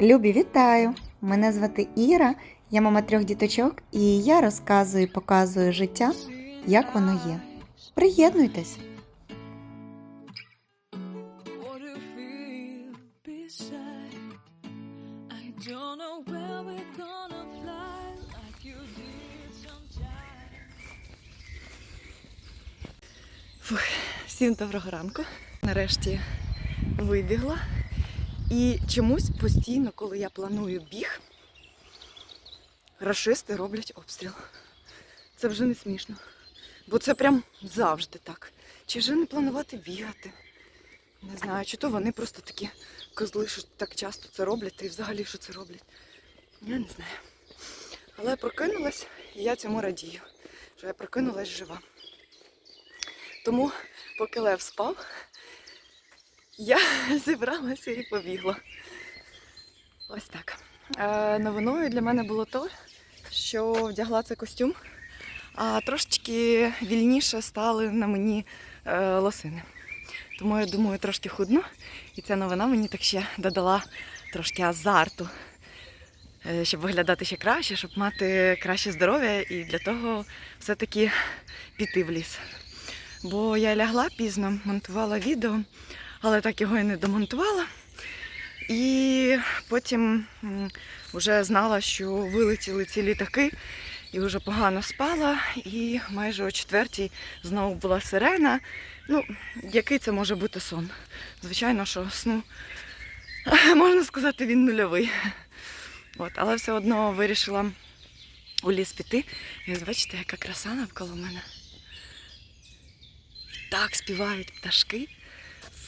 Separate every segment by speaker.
Speaker 1: Любі, вітаю! Мене звати Іра, я мама трьох діточок, і я розказую і показую життя, як воно є. Приєднуйтесь!
Speaker 2: Sometimes.
Speaker 3: Всім доброго ранку. Нарешті вибігла. І чомусь постійно, коли я планую біг, рашисти роблять обстріл. Це вже не смішно. Бо це прям завжди так. Чи вже не планувати бігати? Не знаю, чи то вони просто такі козли, що так часто це роблять, і взагалі що це роблять. Я не знаю. Але я прокинулась, і я цьому радію, що я прокинулась жива. Тому, поки Лев спав, я зібралася і побігла. Ось так. Е, новиною для мене було то, що вдягла цей костюм, а трошечки вільніше стали на мені е, лосини. Тому я думаю, трошки худну. І ця новина мені так ще додала трошки азарту, е, щоб виглядати ще краще, щоб мати краще здоров'я і для того все-таки піти в ліс. Бо я лягла пізно, монтувала відео, але так його і не домонтувала. І потім вже знала, що вилетіли ці літаки, і вже погано спала. І майже о четвертій знову була сирена. Ну, який це може бути сон? Звичайно, що сну, можна сказати, він нульовий. От, але все одно вирішила у ліс піти. І бачите, яка краса навколо мене так співають пташки.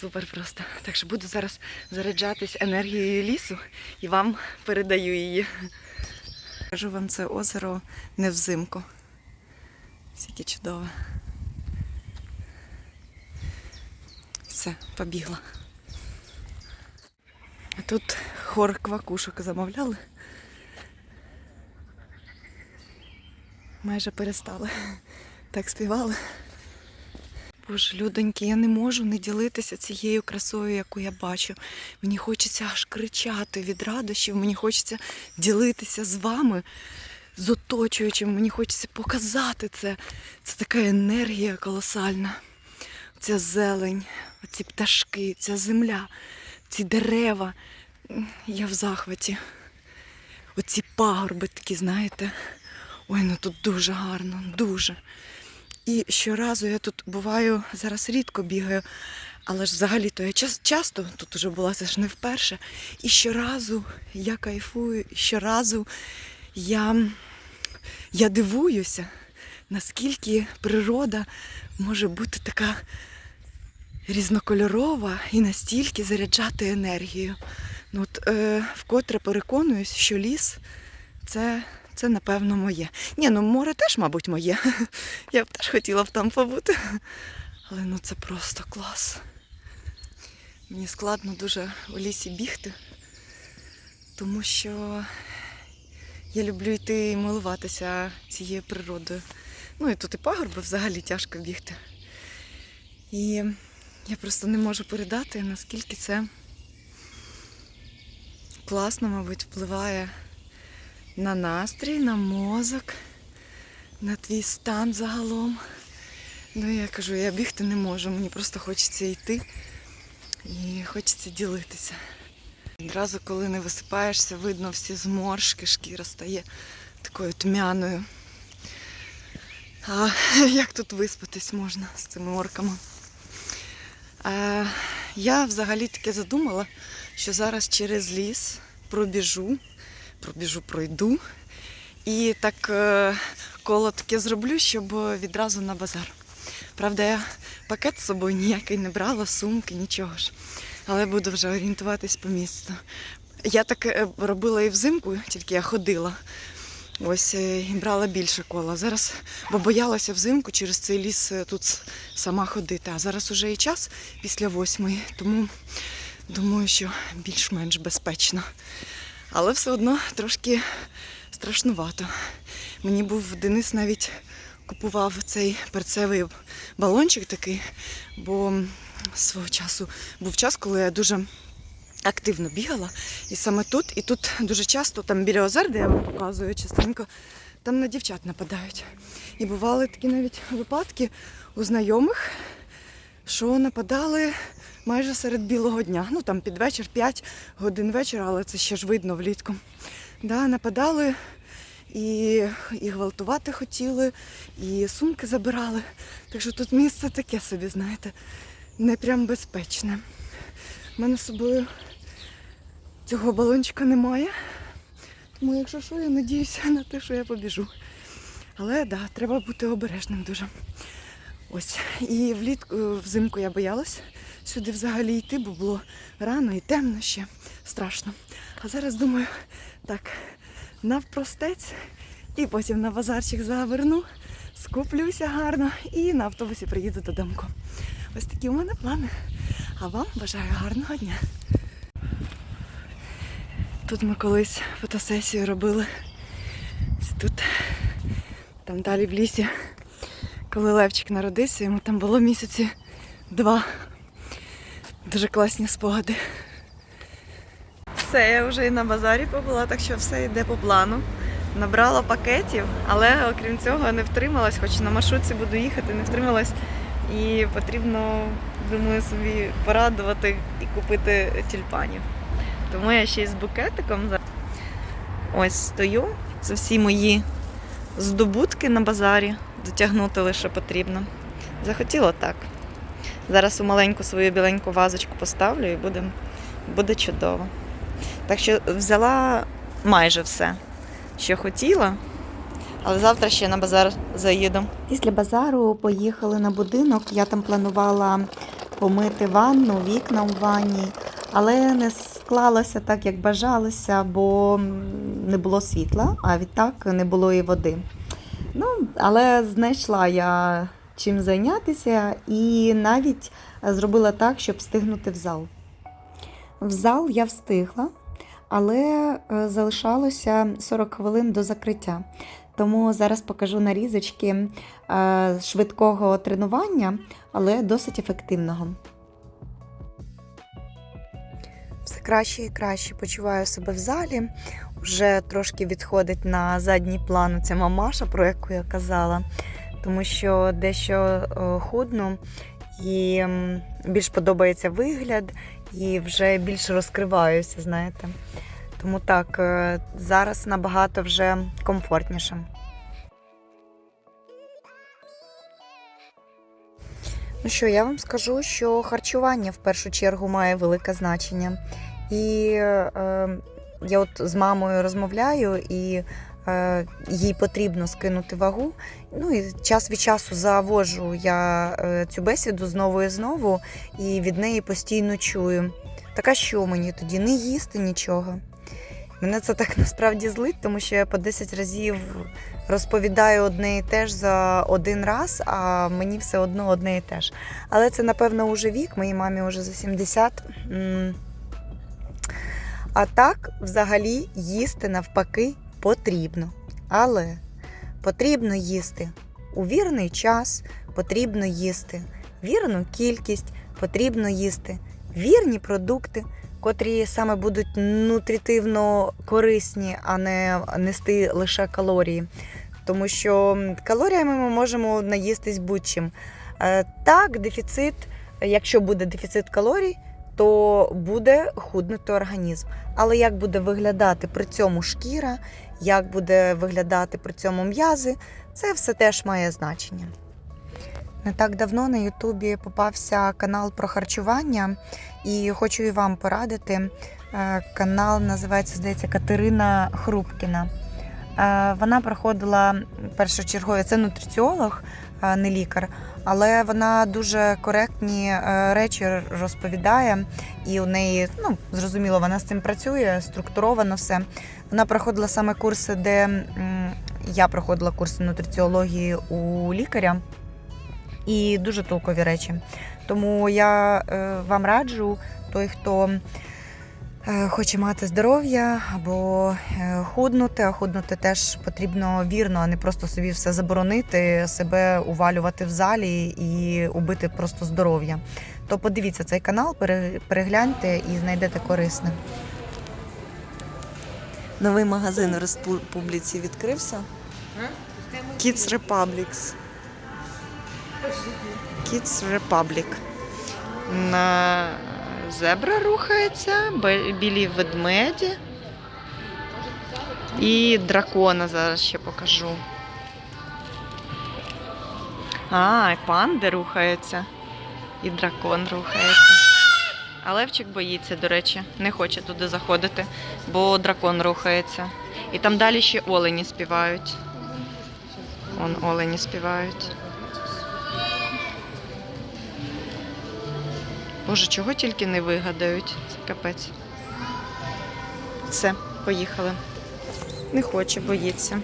Speaker 3: Супер просто. Так що буду зараз заряджатись енергією лісу і вам передаю її. Кажу вам це озеро не взимку. Скільки чудове. Все, побігла. А тут хор квакушок замовляли. Майже перестали. Так співали. Боже, людоньки, я не можу не ділитися цією красою, яку я бачу. Мені хочеться аж кричати від радощів, мені хочеться ділитися з вами, з оточуючим, мені хочеться показати це. Це така енергія колосальна. Ця зелень, ці пташки, ця земля, ці дерева. Я в захваті. Оці пагорби такі, знаєте. Ой, ну тут дуже гарно, дуже. І щоразу я тут буваю, зараз рідко бігаю, але ж взагалі-то я час- часто тут уже була, це ж не вперше. І щоразу я кайфую, і щоразу я, я дивуюся, наскільки природа може бути така різнокольорова і настільки заряджати енергію. Ну, от, е, вкотре переконуюсь, що ліс це, це напевно моє. Ні, ну море теж, мабуть, моє. Я б теж хотіла б там побути. Але ну це просто клас. Мені складно дуже у лісі бігти, тому що я люблю йти і милуватися цією природою. Ну і тут і пагорби взагалі тяжко бігти. І я просто не можу передати, наскільки це класно, мабуть, впливає на настрій, на мозок, на твій стан загалом. Ну, я кажу, я бігти не можу, мені просто хочеться йти і хочеться ділитися. Одразу, коли не висипаєшся, видно всі зморшки, шкіра стає такою тьмяною. А як тут виспатись можна з цими морками? А, я взагалі таке задумала, що зараз через ліс пробіжу, пробіжу, пройду. І так е, коло таке зроблю, щоб відразу на базар. Правда, я пакет з собою ніякий не брала, сумки, нічого ж. Але буду вже орієнтуватись по місту. Я так е, робила і взимку, тільки я ходила. Ось е, і брала більше кола. Зараз, бо боялася взимку через цей ліс тут сама ходити. А зараз уже і час після восьмої, тому думаю, що більш-менш безпечно. Але все одно трошки страшнувато. Мені був Денис навіть купував цей перцевий балончик такий, бо свого часу був час, коли я дуже
Speaker 4: активно бігала. І саме тут, і тут дуже часто, там біля озер, де я вам показую частенько, там на дівчат нападають. І бували такі навіть випадки у знайомих, що нападали майже серед білого дня. Ну там під вечір, 5 годин вечора, але це ще ж видно влітку. Да, нападали і, і гвалтувати хотіли, і сумки забирали. Так що тут місце таке собі, знаєте, не прям безпечне. У мене з собою цього балончика немає. Тому, якщо що, я надіюся на те, що я побіжу. Але да, треба бути обережним дуже. Ось. І влітку, взимку я боялась сюди взагалі йти, бо було рано і темно ще страшно. А зараз думаю, так, навпростець і потім на базарчик заверну, скуплюся гарно і на автобусі приїду додому. Ось такі у мене плани. А вам бажаю гарного дня. Тут ми колись фотосесію робили. Тут, там далі в лісі, коли Левчик народився, йому там було місяці два. Дуже класні спогади. Все, я вже і на базарі побула, так що все йде по плану. Набрала пакетів, але окрім цього не втрималась, хоч на маршрутці буду їхати, не втрималась. І потрібно, думаю, собі порадувати і купити тюльпанів. Тому я ще й з букетиком. Ось стою. Це всі мої здобутки на базарі. Дотягнути лише потрібно. Захотіла так. Зараз у маленьку свою біленьку вазочку поставлю і буде, буде чудово. Так що взяла майже все, що хотіла, але завтра ще на базар заїду.
Speaker 3: Після базару поїхали на будинок. Я там планувала помити ванну, вікна в ванні, але не склалося так, як бажалося, бо не було світла, а відтак не було і води. Ну, але знайшла я чим зайнятися і навіть зробила так, щоб встигнути в зал. В зал я встигла, але е, залишалося 40 хвилин до закриття. Тому зараз покажу нарізочки е, швидкого тренування, але досить ефективного. Все краще і краще почуваю себе в залі. Вже трошки відходить на задній план ця мамаша, про яку я казала, тому що дещо е, худну і більш подобається вигляд, і вже більше розкриваюся, знаєте. Тому так, е, зараз набагато вже комфортніше. Ну що, я вам скажу, що харчування в першу чергу має велике значення. І е, я от з мамою розмовляю, і їй потрібно скинути вагу. Ну і час від часу завожу я е, цю бесіду знову і знову, і від неї постійно чую. Така що мені тоді не їсти нічого. Мене це так насправді злить, тому що я по 10 разів розповідаю одне і те ж за один раз, а мені все одно одне і те ж. Але це, напевно, уже вік, моїй мамі вже за 70. А так, взагалі, їсти навпаки потрібно. Але потрібно їсти у вірний час, потрібно їсти вірну кількість, потрібно їсти вірні продукти, котрі саме будуть нутритивно корисні, а не нести лише калорії. Тому що калоріями ми можемо наїстись будь-чим. Е, Так, дефіцит, якщо буде дефіцит калорій, то буде худнути організм. Але як буде виглядати при цьому шкіра, як буде виглядати при цьому м'язи, це все теж має значення. Не так давно на Ютубі попався канал про харчування, і хочу і вам порадити. Е, Канал називається, здається, Катерина Хрупкіна. Е, Вона проходила першочергові, це нутриціолог, не лікар, але вона дуже коректні е, речі розповідає, і у неї, ну, зрозуміло, вона з цим працює, структуровано все. Вона проходила саме курси, де я проходила курси нутриціології у лікаря і дуже толкові речі. Тому я е, вам раджу, той, хто е, хоче мати здоров'я або е, худнути, а худнути теж потрібно вірно, а не просто собі все заборонити, себе увалювати в залі і убити просто здоров'я. то подивіться цей канал, перегляньте і знайдете корисне. Новий магазин у Республіці відкрився. Kids Republics. Kids Republic. На зебра рухається, білі ведмеді. І дракона зараз ще покажу. А, і панди рухаються. І дракон рухається. А Левчик боїться, до речі, не хоче туди заходити, бо дракон рухається. І там далі ще олені співають. Вон олені співають. Боже, чого тільки не вигадають. Це капець. Все, поїхали. Не хоче, боїться.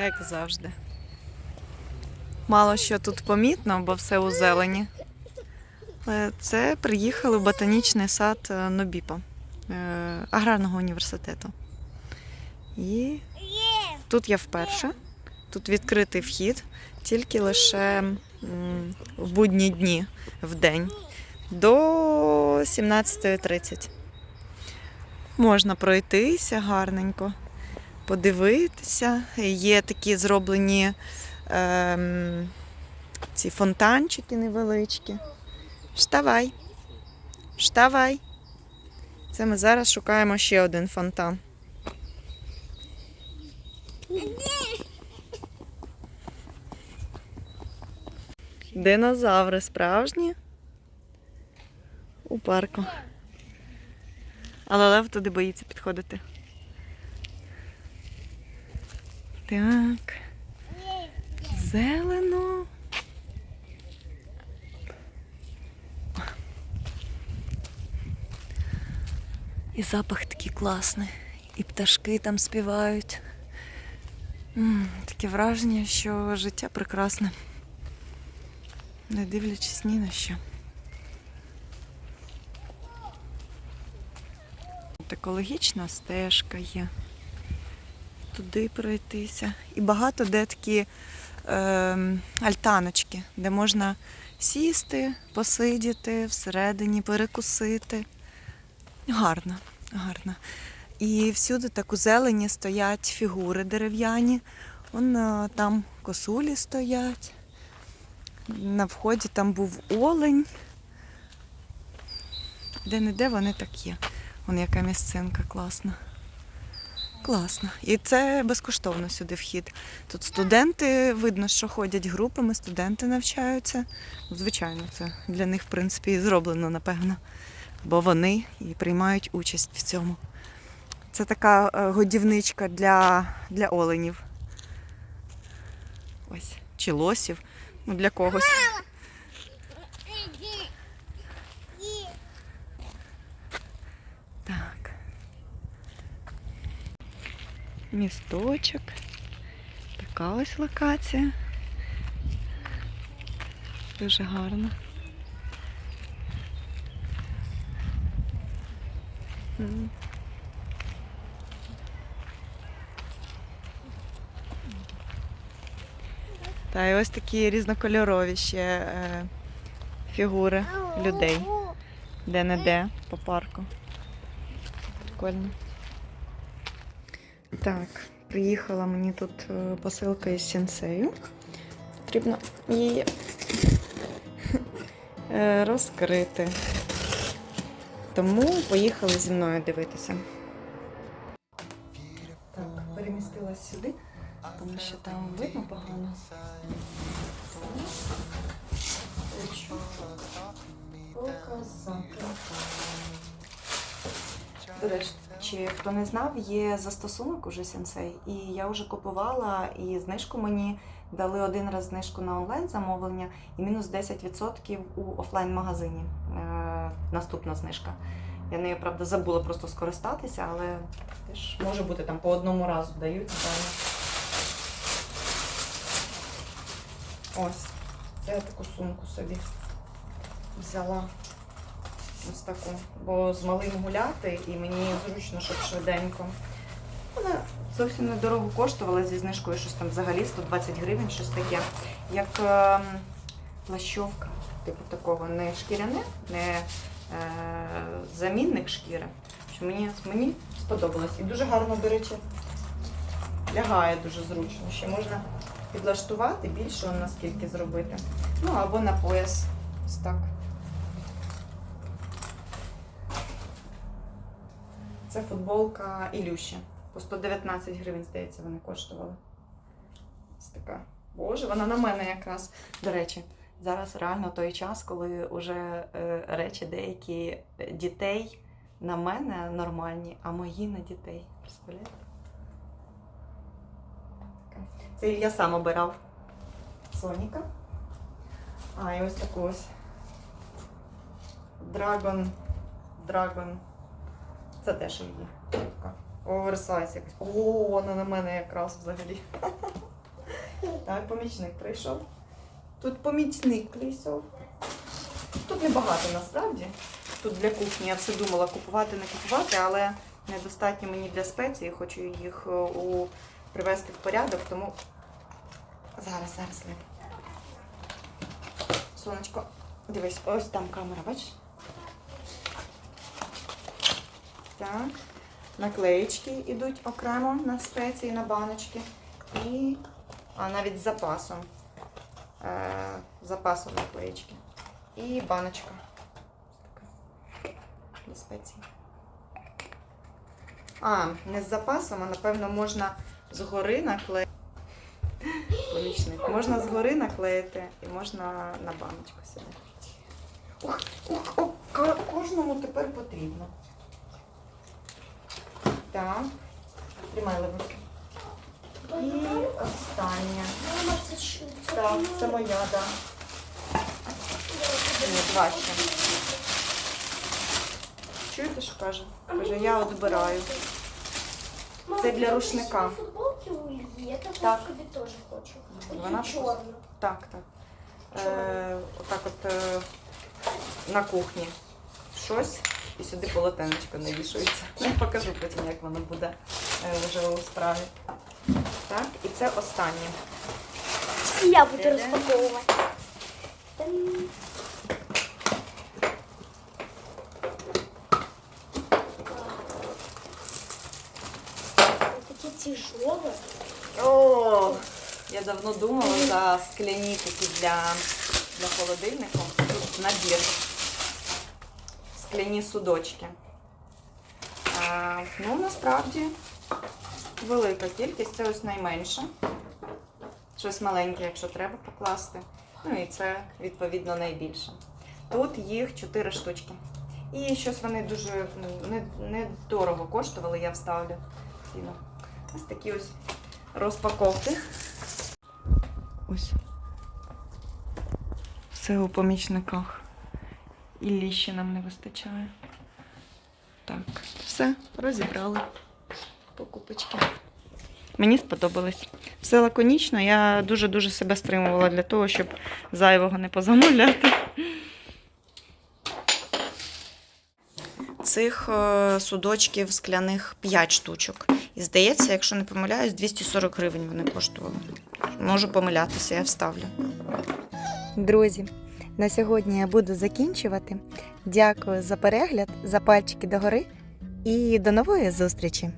Speaker 3: Як завжди. Мало що тут помітно, бо все у зелені. Але Це приїхали в ботанічний сад е, Нобіпа е, аграрного університету. І тут я вперше. Тут відкритий вхід, тільки лише в будні дні в день до 17.30. Можна пройтися гарненько, подивитися. Є такі зроблені ем, ці фонтанчики невеличкі. Вставай. Вставай. Це ми зараз шукаємо ще один фонтан. Динозаври справжні у парку. Але Лев туди боїться підходити. Так. Зелено. І запах такий класний. І пташки там співають. Таке враження, що життя прекрасне. Не дивлячись ні на що. От Екологічна стежка є. Туди пройтися. І багато де такі ем, альтаночки, де можна сісти, посидіти, всередині перекусити. Гарно, гарно. І всюди так у зелені стоять фігури дерев'яні. Вон е, там косулі стоять. На вході там був олень. Де-не-де вони так є. Вон яка місцинка класна. Класно. І це безкоштовно сюди вхід. Тут студенти, видно, що ходять групами, студенти навчаються. Звичайно, це для них, в принципі, і зроблено, напевно. Бо вони і приймають участь в цьому. Це така е, годівничка для, для оленів. Ось. Чи лосів. Ну, для когось. Так. Місточок. Така ось локація. Дуже гарно. М. Та і ось такі різнокольорові ще е, фігури людей. Де-не-де по парку. Прикольно. Так, приїхала мені тут е, посилка із сенсею. Потрібно її е, розкрити. Тому поїхали зі мною дивитися. Так, перемістилась сюди, тому що там видно Показати. До речі, хто не знав, є застосунок уже сенсей, і я вже купувала і знижку мені дали один раз знижку на онлайн замовлення і мінус 10% у офлайн-магазині. Е, наступна знижка. Я нею, правда, забула просто скористатися, але теж може бути там по одному разу дають. Ось, я таку сумку собі взяла. Ось таку. Бо з малим гуляти і мені зручно, щоб швиденько. Вона Зовсім недорого коштувала зі знижкою щось там взагалі 120 гривень, щось таке. Як ем, плащовка, типу такого, не шкіряне, не е, замінник шкіри. Що мені, мені сподобалось. І дуже гарно, до речі, лягає дуже зручно. Ще можна підлаштувати більше он наскільки зробити. Ну або на пояс. Ось так. Це футболка Ілюші. По 119 гривень, здається, вони коштували. Ось така. Боже, вона на мене якраз. До речі, зараз реально той час, коли вже е, речі деякі е, дітей на мене нормальні, а мої на дітей. Представляєте? Це я сам обирав Соніка. А, і ось таку ось. Драгон. Драгон. Це теж її. Оверсайз якось. О, вона на мене якраз взагалі. Так, помічник прийшов. Тут помічник прийшов. Тут небагато насправді. Тут для кухні я все думала купувати, не купувати, але недостатньо мені для спеції. Хочу їх е, у... привести в порядок, тому зараз, зараз Лев. Сонечко, дивись, ось там камера, бачиш? Так. Наклеєчки йдуть окремо на спеції, на баночки. І а, навіть з запасом. Е, запасом наклеєчки. І баночка. Для спеції. А, не з запасом, а напевно можна згори наклеїти. Помічник. Можна згори наклеїти і можна на баночку сюди. Ох, ох, ох, кожному тепер потрібно. Так. Тримай левусю. І останнє. Так, це моя, так. Да. Два ще. Чуєте, що каже? Каже, я відбираю. Це для рушника.
Speaker 5: футболки у Ільї, я таку
Speaker 3: Так.
Speaker 5: собі теж хочу.
Speaker 3: Вона
Speaker 5: Оцю чорну.
Speaker 3: Так, так. Е, отак от е, на кухні. Щось. І сюди полотенечко не вішується. Я покажу потім, як воно буде е, вже у справі. Так, і це останнє.
Speaker 5: І я буду розпаковувати. Там. Такі тяжелі.
Speaker 3: О, я давно думала за скляні такі для, для холодильника. Тут набір. Скляні судочки. А, ну, насправді, велика кількість. Це ось найменше. Щось маленьке, якщо треба покласти. Ну і це, відповідно, найбільше. Тут їх 4 штучки. І щось вони дуже ну, не- недорого коштували, я вставлю ціну. Ось такі ось розпаковки. Ось. Все у помічниках. І ліщі нам не вистачає. Так, все, розібрали покупочки. Мені сподобалось. Все лаконічно, я дуже-дуже себе стримувала для того, щоб зайвого не позамовляти. Цих е, судочків скляних 5 штучок. Здається, якщо не помиляюсь, 240 гривень вони коштували. Можу помилятися, я вставлю.
Speaker 6: Друзі, на сьогодні я буду закінчувати. Дякую за перегляд, за пальчики догори і до нової зустрічі!